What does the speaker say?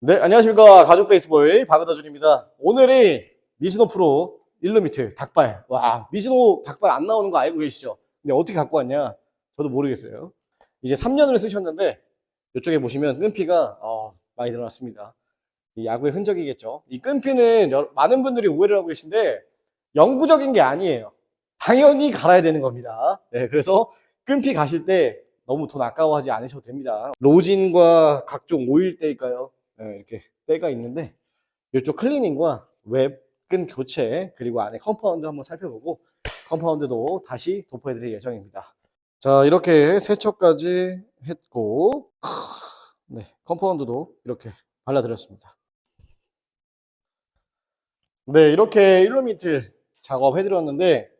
네, 안녕하십니까. 가족 베이스볼 박은다준입니다. 오늘이 미즈노 프로 1루미트 닭발. 와, 미즈노 닭발 안 나오는 거 알고 계시죠? 근데 어떻게 갖고 왔냐? 저도 모르겠어요. 이제 3년을 쓰셨는데, 이쪽에 보시면 끈피가 어, 많이 들어났습니다. 이 야구의 흔적이겠죠. 이 끈피는 여러- 많은 분들이 오해를 하고 계신데, 영구적인 게 아니에요. 당연히 갈아야 되는 겁니다. 네, 그래서 끈피 가실 때 너무 돈 아까워하지 않으셔도 됩니다. 로진과 각종 오일때일까요? 네, 이렇게 때가 있는데 이쪽 클리닝과 웹끈 교체 그리고 안에 컴파운드 한번 살펴보고 컴파운드도 다시 도포해드릴 예정입니다. 자 이렇게 세척까지 했고 네 컴파운드도 이렇게 발라드렸습니다. 네 이렇게 일루미트 작업해드렸는데